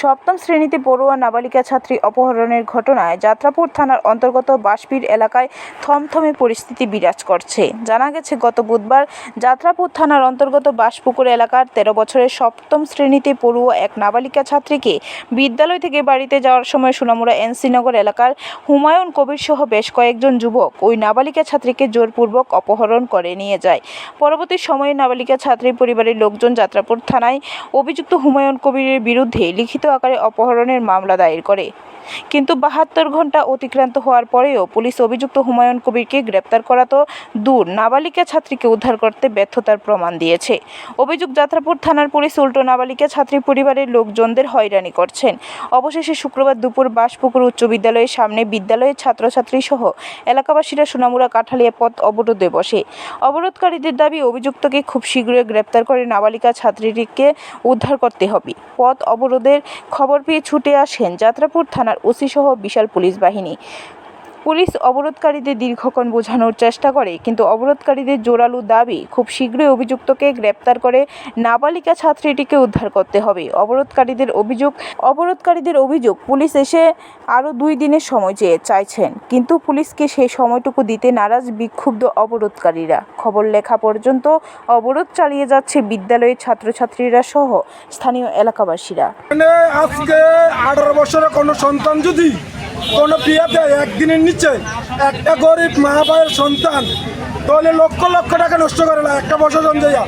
সপ্তম শ্রেণীতে পড়ুয়া নাবালিকা ছাত্রী অপহরণের ঘটনায় যাত্রাপুর থানার অন্তর্গত বাসপীর এলাকায় থমথমে পরিস্থিতি বিরাজ করছে। জানা গেছে, গত বুধবার যাত্রাপুর থানার অন্তর্গত বাসপুকুর এলাকার তেরো বছরের সপ্তম শ্রেণীতে পড়ুয়া এক নাবালিকা ছাত্রীকে বিদ্যালয় থেকে বাড়িতে যাওয়ার সময় সোনামুড়া এনসিনগর এলাকার হুমায়ুন কবির সহ বেশ কয়েকজন যুবক ওই নাবালিকা ছাত্রীকে জোরপূর্বক অপহরণ করে নিয়ে যায়। পরবর্তী সময়ে নাবালিকা ছাত্রী পরিবারের লোকজন যাত্রাপুর থানায় অভিযুক্ত হুমায়ুন কবিরের বিরুদ্ধে লিখিত আকারে অপহরণের মামলা দায়ের করে। কিন্তু বাহাত্তর ঘণ্টা অতিক্রান্ত হওয়ার পরেও পুলিশ অভিযুক্ত হুমায়ুন কবিরকে গ্রেপ্তার করা তো দূর। নাবালিকা ছাত্রীকে উদ্ধার করতে ব্যর্থতার প্রমাণ দিয়েছে। অভিযোগ, যাত্রাপুর থানার পুলিশ উল্টো নাবালিকা ছাত্রী পরিবারের লোকজনদের হয়রানি করছেন। অবশেষে শুক্রবার দুপুর বাসপুকুর উচ্চ বিদ্যালয়ের সামনে বিদ্যালয়ের ছাত্রছাত্রী সহ এলাকাবাসীরা সোনামুড়া কাঠালিয়া পথ অবরোধে বসে। অবরোধকারীদের দাবি, অভিযুক্তকে খুব শীঘ্রই গ্রেপ্তার করে নাবালিকা ছাত্রীটিকে উদ্ধার করতে হবে। পথ অবরোধের খবর পেয়ে ছুটে আসেন যাত্রাপুর থানার ওসি সহ বিশাল পুলিশ বাহিনী। পুলিশ অবরোধকারীদের দীর্ঘক্ষণ বোঝানোর চেষ্টা করে, কিন্তু অবরোধকারীদের জোরালো দাবি খুব শীঘ্রই অভিযুক্তকে গ্রেপ্তার করে নাবালিকা ছাত্রীটিকে উদ্ধার করতে হবে। অবরোধকারীদের অভিযোগ অবরোধকারীদের অভিযোগ, পুলিশ এসে আরও দুই দিনের সময় চেয়ে চাইছেন, কিন্তু পুলিশকে সেই সময়টুকু দিতে নারাজ বিক্ষুব্ধ অবরোধকারীরা। খবর লেখা পর্যন্ত অবরোধ চালিয়ে যাচ্ছে বিদ্যালয়ের ছাত্রছাত্রীরা সহ স্থানীয় এলাকাবাসীরা। আজকে আঠারো বছরের কোনো সন্তান যদি কোনো বিয়ে দেয় একদিনের নিচে একটা গরিব মা ভাইয়ের সন্তান তাহলে লক্ষ লক্ষ টাকা নষ্ট করে না, একটা প্রশাসন যাইয়া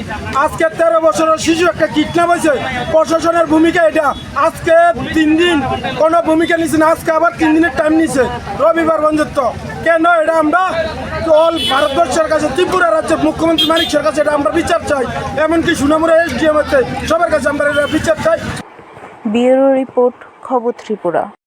আজকে তেরো বছরের শিশু একটা কিডন্যাপ হয়েছে। প্রশাসনের ভূমিকা এটা। আজকে তিন দিন কোনো ভূমিকা নিচ্ছে না, আজকে আবার তিন দিনের টাইম নিছে। রবিবার বন্ধুত্ব। কেন এটা আমরা অল ভারতবর্ষের কাছে, ত্রিপুরা রাজ্যের মুখ্যমন্ত্রী মানিকের কাছে এটা আমরা বিচার চাই। এমনকি সুনামুরা এসডিএম সবার কাছে আমরা এটা বিচার চাই। ব্যুরো রিপোর্ট, খবর ত্রিপুরা।